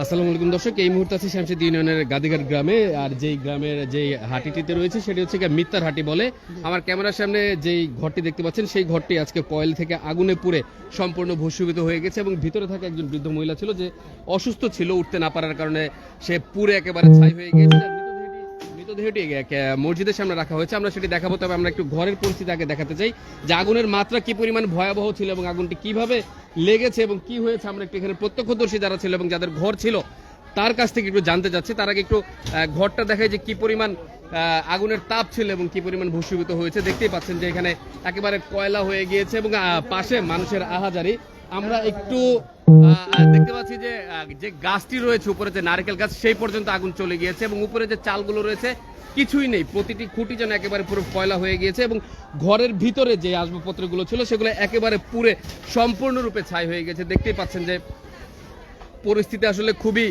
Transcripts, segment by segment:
আসসালামু আলাইকুম দর্শক, এই মুহূর্তে আছি শ্যামসিদ ইউনিয়নের গাদিঘাট গ্রামে, আর যেই গ্রামের যেই হাটিটিতে রয়েছে সেটি হচ্ছে মিথ্যার হাটি বলে। আমার ক্যামেরার সামনে যেই ঘরটি দেখতে পাচ্ছেন, সেই ঘরটি আজকে কয়েল থেকে আগুনে পুড়ে সম্পূর্ণ ভূষীভূত হয়ে গেছে এবং ভিতরে থাকা একজন বৃদ্ধ মহিলা ছিল যে অসুস্থ ছিল, উঠতে না পারার কারণে সে পুরে একেবারে ছাই হয়ে গেছে মৃতদেহটি- মসজিদের সামনে রাখা হয়েছে। আমরা সেটি দেখাবো, তবে আমরা একটু ঘরের পরিস্থিতি আগে দেখাতে চাই। যে আগুনের মাত্রা কি পরিমাণ ভয়াবহ ছিল এবং আগুনটি কীভাবে লেগেছে এবং কি হয়েছে, আমরা একটু এখানে প্রত্যক্ষদর্শী যারা ছিল এবং যাদের ঘর ছিল, তার কাছ থেকে একটু জানতে চাচ্ছি। তার আগে একটু ঘরটা দেখায় যে কি পরিমাণ আগুনের তাপ ছিল এবং কি পরিমাণ ভূষীভূত হয়েছে। দেখতেই পাচ্ছেন যে এখানে একেবারে কয়লা হয়ে গিয়েছে এবং পাশে মানুষের আহাজারি। আমরা একটু দেখতে পাচ্ছি যে যে গাছটি রয়েছে, উপরে যে নারকেল গাছ, সেই পর্যন্ত আগুন চলে গিয়েছে এবং উপরে যে চালগুলো রয়েছে, কিছুই নেই। প্রতিটি খুঁটি যেন একেবারে পুরো কয়লা হয়ে গিয়েছে এবং ঘরের ভিতরে যে আসবাবপত্রগুলো ছিল, সেগুলো একেবারে পুরে সম্পূর্ণরূপে ছাই হয়ে গেছে। দেখতেই পাচ্ছেন যে, পরিস্থিতি আসলে খুবই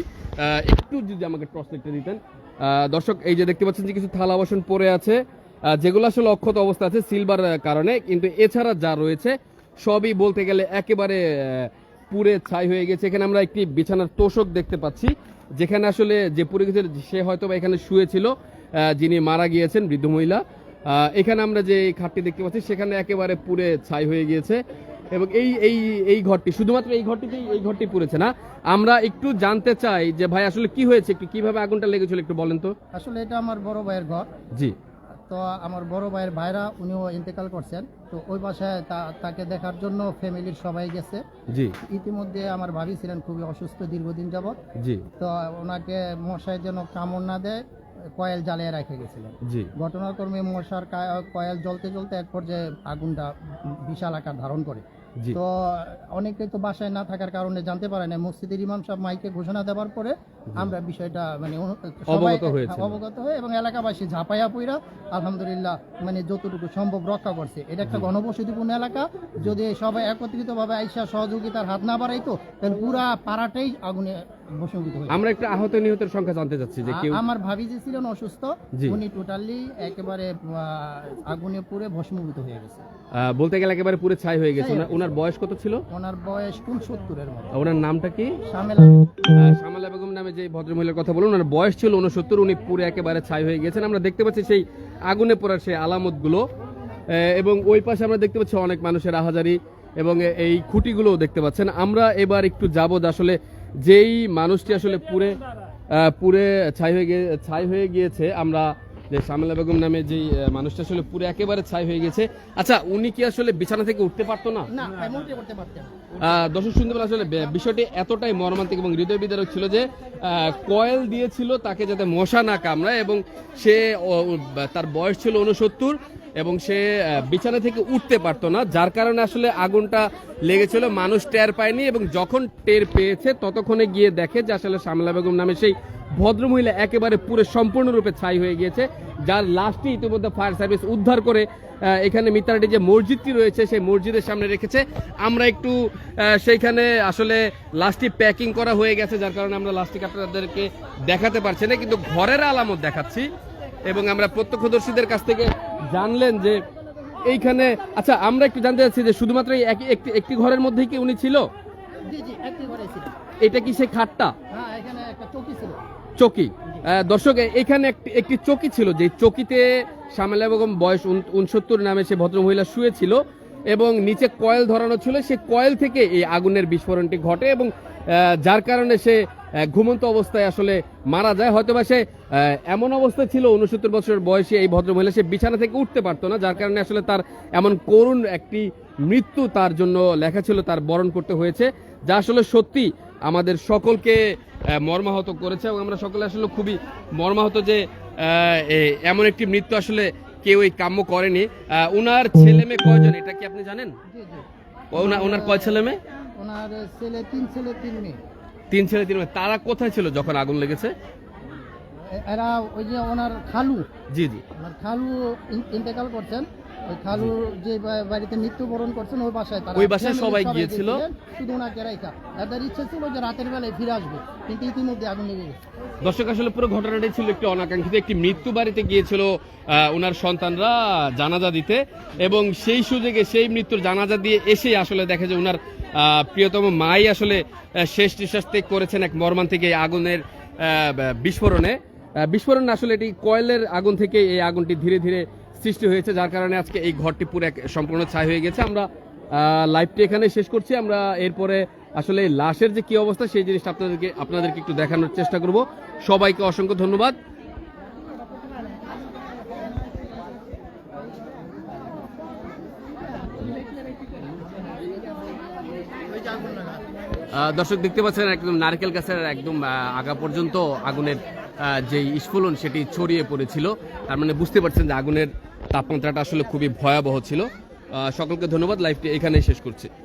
একটু যদি আমাকে টর্চ দিতেন। দর্শক, এই যে দেখতে পাচ্ছেন যে কিছু থালা বাসন পড়ে আছে। যেগুলো আসলে অক্ষত অবস্থা আছে সিলভার কারণে। কিন্তু এছাড়া যা রয়েছে সবই বলতে গেলে একেবারে পুড়ে ছাই হয়ে গেছে। এখানে আমরা একটি বিছানার তোষক দেখতে পাচ্ছি যেখানে আসলে যে পুড়ে গেছে সে হয়তো বা এখানে শুয়েছিল যিনি মারা গিয়েছেন বৃদ্ধ মহিলা। এখানে আমরা যে খাটটি দেখতে পাচ্ছি সেখানে একেবারে পুড়ে ছাই হয়ে গিয়েছে। এবং এই এই এই ঘরটি শুধুমাত্র এই ঘরটিতেই এই ঘরটি পুড়েছে না। আমরা একটু জানতে চাই যে ভাই আসলে কি হয়েছে? একটু কীভাবে আগুনটা লেগেছিল একটু বলেন তো। আসলে এটা আমার বড় ভাইয়ের ঘর। জি। তো আমার বড় ভাইয়ের ভাইরা উনিও ইন্তেকাল করছেন। তো ওই বাসায় তাকে দেখার জন্য ফ্যামিলির সবাই গেছে। জি। ইতিমধ্যে আমার ভাবি ছিলেন খুবই অসুস্থ দীর্ঘদিন যাবৎ। জি। তো ওনাকে মশায় যেন কামড় না দেয় কয়েল জ্বালিয়ে রেখে গেছিলেন। জি। ঘটনাক্রমে মশার কয়েল জ্বলতে জ্বলতে এক পর্যায়ে আগুনটা বিশাল আকার ধারণ করে। তো অনেকে তো বাসায় না থাকার কারণে জানতে পারে না মসজিদের ইমাম সাহেব মাইকে ঘোষণা দেওয়ার পরে আমরা বিষয়টা মানে অবগত হয়েছে অবগত হয়ে এবং এলাকাবাসী ঝাঁপাইয়া পইরা আলহামদুলিল্লাহ মানে যতটুকু সম্ভব রক্ষা করছে। এটা একটা ঘনবসতিপূর্ণ এলাকা। যদি সবাই একত্রিতভাবে আইসা সহযোগিতার হাত না বাড়াইতো তাহলে পুরা পাড়াটাই আগুনে। আমরা একটু আহত নিহতের সংখ্যা জানতে চাচ্ছি যে কেউ আমার ভাবি যে ছিলেন অসুস্থ উনি টোটালি একেবারে আগুনে পুড়ে ভস্মীভূত হয়ে গেছে। বলতে গেলে একেবারে পুরো ছাই হয়ে গেছে। ওনার- বয়স কত ছিল? ওনার বয়স কোন সত্তরের মতো ওনার নামটা কি? আহ, শামালা বেগম নামে যে ভদ্রমহিলার কথা বলুন ওনার বয়স ছিল উনসত্তর উনি পুরো একেবারে ছাই হয়ে গেছেন। আমরা দেখতে পাচ্ছি সেই আগুনে পড়ার সেই আলামতগুলো। আহ, এবং ওই পাশে আমরা দেখতে পাচ্ছি অনেক মানুষের আহাজারি এবং এই খুঁটিগুলোও দেখতে পাচ্ছেন। আমরা এবার একটু যাব আসলে যেই মানুষটি আসলে পুরে পুরে ছাই হয়ে গিয়ে ছাই হয়ে গিয়েছে আমরা যে শামিলা বেগম নামে আহ, মানুষটা আসলে পুরো একেবারে ছাই হয়ে গেছে আচ্ছা উনি কি আসলে বিছানা থেকে উঠতে পারতো না? দর্শক শুনতে পেলে আসলে বিষয়টি এতটাই মর্মান্তিক এবং হৃদয় বিদারক ছিল যে আহ, কয়েল দিয়েছিল তাকে যাতে মশা না কামড়ায় এবং সে তার বয়স ছিল উনসত্তর এবং সে বিছানা থেকে উঠতে পারতো না, যার কারণে আসলে আগুনটা লেগেছিল। মানুষ টের পায়নি এবং যখন টের পেয়েছে, ততক্ষণে গিয়ে দেখে যে আসলে শামলা বেগম নামে সেই ভদ্রমহিলা একেবারে পুরো সম্পূর্ণরূপে ছাই হয়ে গিয়েছে, যার লাশটি ইতিমধ্যে ফায়ার সার্ভিস উদ্ধার করে এখানে মিতারাটি যে মসজিদটি রয়েছে, সেই মসজিদের সামনে রেখেছে। আমরা একটু সেইখানে আসলে লাশটি প্যাকিং করা হয়ে গেছে, যার কারণে আমরা লাশটিকে আপনাদেরকে দেখাতে পারছি না, কিন্তু ঘরের আলামত দেখাচ্ছি। এবং আমরা প্রত্যক্ষদর্শীদের কাছ থেকে জানলেন যে এইখানে আচ্ছা আমরা একটু জানতে চাচ্ছি যে শুধুমাত্র একটি একটি ঘরের মধ্যেই কি উনি ছিল? এটা কি সে খাটটা? হ্যাঁ চৌকি দর্শক এখানে একটি একটি চকি ছিল যে চকিতে শ্যামলা বেগম বয়স উনসত্তর নামে সে ভদ্রমহিলা শুয়েছিল। এবং নিচে কয়েল ধরানো ছিল। সে কয়েল থেকে এই আগুনের বিস্ফোরণটি ঘটে এবং যার কারণে সে ঘুমন্ত অবস্থায় আসলে মারা যায়। হয়তোবা সে এমন অবস্থা ছিল উনসত্তর বছরের বয়সে এই ভদ্রমহিলা সে বিছানা থেকে উঠতে পারতো না, যার কারণে আসলে তার এমন করুণ একটি মৃত্যু তার জন্য লেখা ছিল, তার বরণ করতে হয়েছে, যা আসলে সত্যি আমাদের সকলকে মর্মাহত করেছে এবং আমরা সকলে আসলে খুবই মর্মাহত যে এমন একটি মৃত্যু আসলে কেউই কাম্য করেনি। ওনার ছেলে মেয়ে কয়জন? এটা কি আপনি জানেন? ওনার কয় ছেলে মেয়ে? ওনার ছেলে তিন ছেলে তিন মেয়ে। তিন ছেলে তিন মেয়ে। তারা কোথায় ছিল যখন আগুন লেগেছে? এরা ওই যে ওনার খালু। জি জি। ওনার খালু ইন- ইন্তেকাল করছেন। ওই খালু যে বাড়িতে মৃত্যুবরণ করছেন ওই বাসায় তারা ওই বাসায় সবাই গিয়েছিল? শুধু ওনাকে রাইখা। এদের ইচ্ছে ছিল যে রাতের বেলায় ফিরে আসবে কিন্তু ইতিমধ্যে আগুন লেগে গেছে। দর্শক আসলে পুরো ঘটনাটি ছিল একটি অনাকাঙ্ক্ষিত। একটি মৃত্যু বাড়িতে গিয়েছিল ওনার সন্তানরা জানাজা দিতে এবং সেই সুযোগে সেই মৃত্যুর জানাজা দিয়ে এসে আসলে দেখে যে ওনার প্রিয়তম মাই আসলে শেষ নিঃশ্বাস ত্যাগ করেছেন এক মর্মান্তিক এই আগুনের বিস্ফোরণে। বিস্ফোরণ আসলে এটি কয়েলের আগুন থেকে এই আগুনটি ধীরে ধীরে সৃষ্টি হয়েছে, যার কারণে আজকে এই ঘরটি পুরো সম্পূর্ণ ছাই হয়ে গেছে। আমরা লাইভটি এখানে শেষ করছি। আমরা এরপরে আসলে লাশের যে কি অবস্থা, সেই জিনিসটা আপনাদেরকে আপনাদেরকে একটু দেখানোর চেষ্টা করব। সবাইকে অসংখ্য ধন্যবাদ। দর্শক দেখতে পাচ্ছেন, একদম নারকেল গাছের একদম আগা পর্যন্ত আগুনের যে স্ফুলন, সেটি ছড়িয়ে পড়েছিল। তার মানে বুঝতে পারছেন যে আগুনের তাপমাত্রাটা আসলে খুবই ভয়াবহ ছিল। সকলকে ধন্যবাদ লাইভটি এখানেই শেষ করছি।